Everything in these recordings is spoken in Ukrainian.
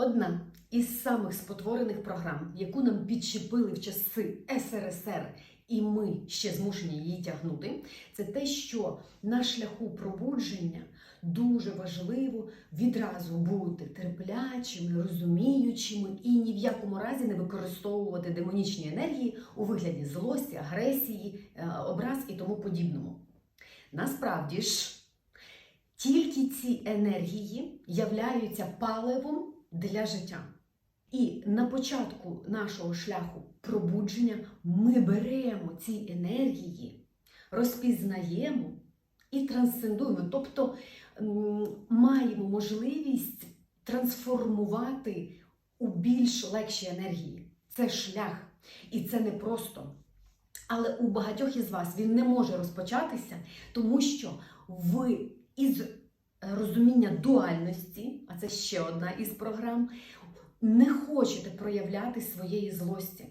Одна із самих спотворених програм, яку нам підчепили в часи СРСР, і ми ще змушені її тягнути, це те, що на шляху пробудження дуже важливо відразу бути терплячими, розуміючими і ні в якому разі не використовувати демонічні енергії у вигляді злості, агресії, е, образ і тому подібному. Насправді ж, тільки ці енергії являються паливом для життя. І на початку нашого шляху пробудження ми беремо ці енергії, розпізнаємо і трансцендуємо, тобто маємо можливість трансформувати у більш легші енергії. Це шлях, і це не просто. Але у багатьох із вас він не може розпочатися, тому що ви із розуміння дуальності, це ще одна із програм, не хочете проявляти своєї злості.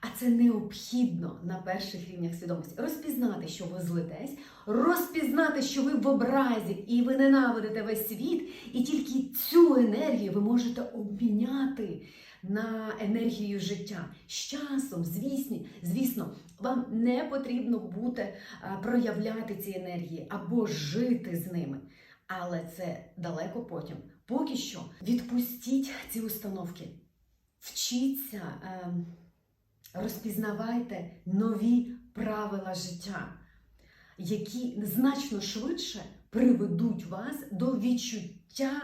А це необхідно на перших рівнях свідомості. Розпізнати, що ви злитесь, розпізнати, що ви в образі і ви ненавидите весь світ, і тільки цю енергію ви можете обміняти на енергію життя. З часом, звісно, звісно, вам не потрібно буде проявляти ці енергії або жити з ними. Але це далеко потім. Поки що відпустіть ці установки, вчіться, е, розпізнавайте нові правила життя, які значно швидше приведуть вас до відчуття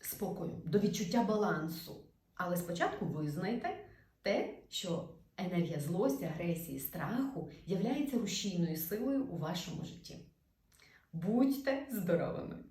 спокою, до відчуття балансу. Але спочатку визнайте те, що енергія злості, агресії, страху являється рушійною силою у вашому житті. Будьте здоровими!